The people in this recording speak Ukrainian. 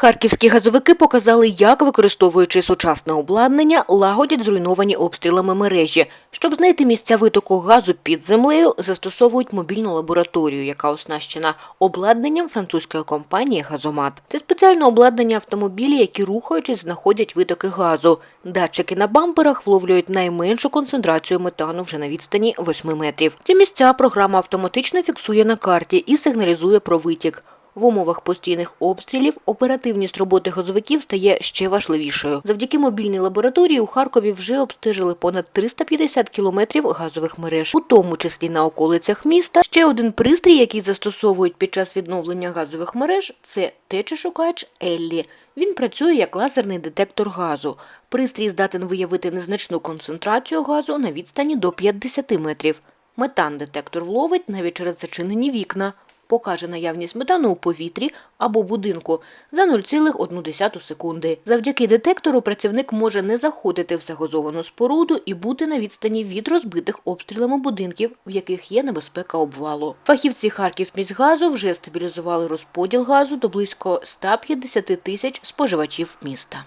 Харківські газовики показали, як, використовуючи сучасне обладнання, лагодять зруйновані обстрілами мережі. Щоб знайти місця витоку газу під землею, застосовують мобільну лабораторію, яка оснащена обладнанням французької компанії Газомат. Це спеціальне обладнання автомобілі, які рухаючись знаходять витоки газу. Датчики на бамперах вловлюють найменшу концентрацію метану вже на відстані 8 метрів. Ці місця програма автоматично фіксує на карті і сигналізує про витік. В умовах постійних обстрілів оперативність роботи газовиків стає ще важливішою. Завдяки мобільній лабораторії у Харкові вже обстежили понад 350 кілометрів газових мереж, у тому числі на околицях міста. Ще один пристрій, який застосовують під час відновлення газових мереж, це течешукач Еллі. Він працює як лазерний детектор газу. Пристрій здатен виявити незначну концентрацію газу на відстані до 50 метрів. Метан-детектор вловить навіть через зачинені вікна покаже наявність метану у повітрі або будинку за 0,1 секунди. Завдяки детектору працівник може не заходити в загазовану споруду і бути на відстані від розбитих обстрілами будинків, в яких є небезпека обвалу. Фахівці Харківміськгазу вже стабілізували розподіл газу до близько 150 тисяч споживачів міста.